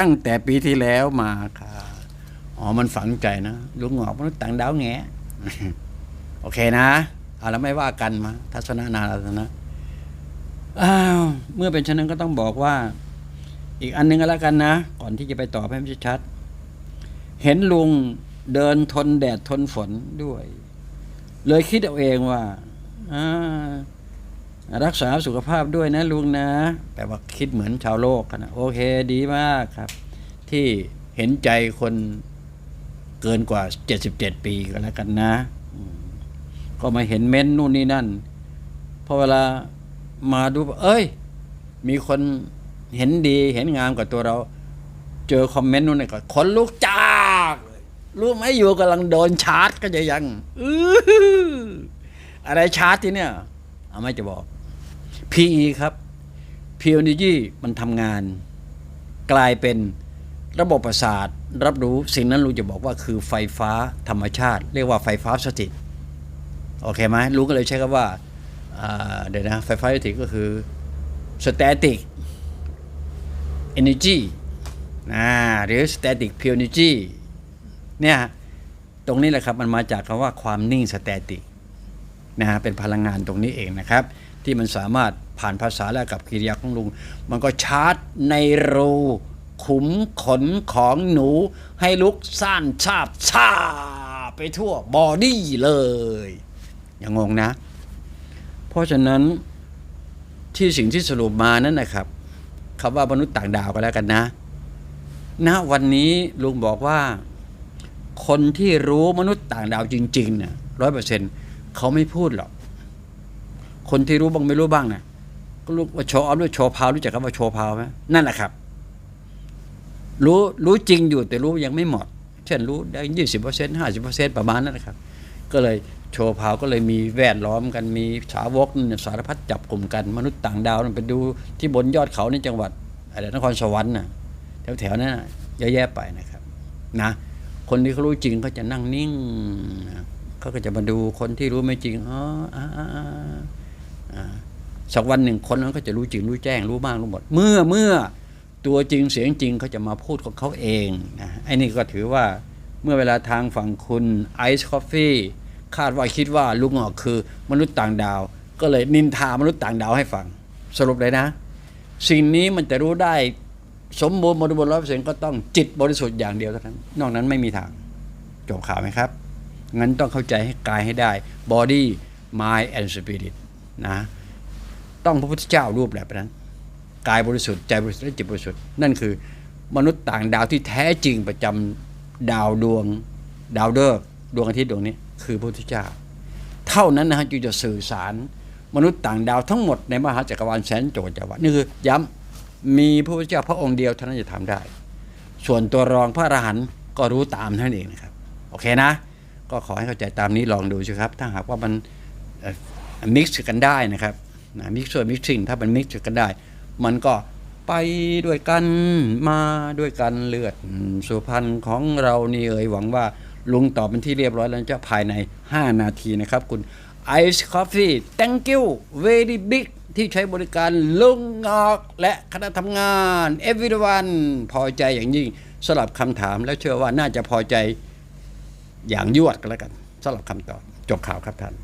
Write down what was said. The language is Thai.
ตั้งแต่ปีที่แล้วมาค่ะอ๋อมันฝังใจนะลุงหงอกมนุษย์ต่างดาวแงโอเคนะเอาแล้วไม่ว่ากันมา ทัศนานาทัศนะอ้าวเมื่อเป็นเช่นนั้นก็ต้องบอกว่า อีกอันหนึงก็แล้วกันนะ ก่อนที่จะไปตอบให้มันชัด เห็นลุงเดินทนแดดทนฝนด้วย เลยคิดเอาเองว่าอ่า รักษาสุขภาพด้วยนะลุงนะ แปลว่าคิดเหมือนชาวโลกนะโอเคดีมากครับ ที่เห็นใจคนเกินกว่า 77 ปีก็แล้วกันนะก็มาเห็นเม้นนู่นนี่นั่นพอเวลามาดู เอ้ย มีคนเห็นดีเห็นงามกว่าตัวเรา เจอคอมเมนต์นู่นนี่ก็ขนลุกจากเลยรู้ไหมอยู่กำลังโดนชาร์จก็จะยังอออะไรชาร์จที่เนี่ย เอาไม่จะบอก PE ครับ p e n e r g y มันทำงาน กลายเป็นระบบประสาทรับรู้สิ่งนั้นลุงจะบอกว่าคือไฟฟ้าธรรมชาติ เรียกว่าไฟฟ้าสถิตโอเคไหมลุงก็เลยใช้คำว่าอ่าเดี๋ยวนะ ไฟฟ้าสถิตก็คือ static energy นะหรือ static pure energy เนี่ยตรงนี้แหละครับ มันมาจากคำว่าความนิ่ง static นะฮะเป็นพลังงานตรงนี้เองนะครับ ที่มันสามารถผ่านภาษาและกับกิริยาของลุง มันก็ชาร์จในรูขุมขนของหนูให้ลุกซ่านชาบชาไปทั่วบอดี้เลย อย่างงงนะ เพราะฉะนั้นที่สิ่งที่สรุปมานั้นนะครับคำว่ามนุษย์ต่างดาวก็แล้วกันนะณวันนี้ลุงบอกว่า คนที่รู้มนุษย์ต่างดาวจริงๆเนี่ยร้อยเปอร์เซ็นเขาไม่พูดหรอก คนที่รู้บ้างไม่รู้บ้างนะก็รู้ว่าโชว์ออฟหรือโชว์พาวรู้จักคำว่าโชว์พาวไหมนั่นแหละครับ รู้รู้จริงอยู่แต่รู้ยังไม่หมด เช่นรู้ได้ยี่สิบเปอร์เซ็นต์ห้าสิบเปอร์เซ็นต์ประมาณนั้นนะครับ ก็เลยโชว์พาวก็เลยมีแวดล้อมกันมีสาวกสารพัดจับกลุ่มกันมนุษย์ต่างดาวมันไปดูที่บนยอดเขาในจังหวัดอะไรนครสวรรค์น่ะแถวๆนั้นนะเยอะแยะไปนะครับนะคนที่เขารู้จริงเขาจะนั่งนิ่งเขาก็จะมาดูคนที่รู้ไม่จริงอ๋ออ่าอ่าอ่าอ่า สักวันหนึ่งคนนั้นก็จะรู้จริงรู้แจ้งรู้บ้างรู้หมด เมื่อเมื่อตัวจริงเสียงจริงเขาจะมาพูดของเขาเองนะไอ้นี่ก็ถือว่าเมื่อเวลาทางฝั่งคุณไอซ์คอฟฟี่คาดว่าคิดว่าลุงหอกคือมนุษย์ต่างดาว ก็เลยนินทามนุษย์ต่างดาวให้ฟัง สรุปเลยนะ สิ่งนี้มันจะรู้ได้สมบูรณ์บริบูรณ์ร้อยเปอร์เซ็นต์ก็ต้องจิตบริสุทธิ์อย่างเดียวเท่านั้น นอกนั้นไม่มีทางจบข่าวไหมครับ งั้นต้องเข้าใจให้กายให้ได้ body mind and spirit นะต้องพระพุทธเจ้ารูปแบบนั้นกายบริสุทธิ์ใจบริสุทธิ์และจิตบริสุทธิ์นั่นคือ มนุษย์ต่างดาวที่แท้จริงประจำดาวดวง ดาวฤกษ์ดวงอาทิตย์ดวงนี้ คือพระพุทธเจ้า เท่านั้นนะฮะจึงจะสื่อสาร มนุษย์ต่างดาวทั้งหมดในมหาจักรวาลแสนโจรจักรวาลนี่คือย้ำมีพระพุทธเจ้าพระองค์เดียวเท่านั้นจะทำได้ ส่วนตัวรองพระอรหันต์ก็รู้ตามท่านั้นเองนะครับ โอเคนะ ก็ขอให้เข้าใจตามนี้ลองดูสิครับ ถ้าหากว่ามัน มิกซ์กันได้นะครับนะมิกซ์มิกซิ่งถ้ามันมิกซ์กันได้ มันก็ไปด้วยกันมาด้วยกันเลือดสุพรรณของเรานี่เอ่ยหวังว่าลุงตอบเป็นที่เรียบร้อยแล้วจะภายใน 5 นาทีนะครับคุณ Ice Coffee thank you very big ที่ใช้บริการลุงงอกและคณะทำงาน everyone พอใจอย่างยิ่งสำหรับคำถามแล้วเชื่อว่าน่าจะพอใจอย่างยวดกันแล้วกันสำหรับคำตอบจบข่าวครับท่าน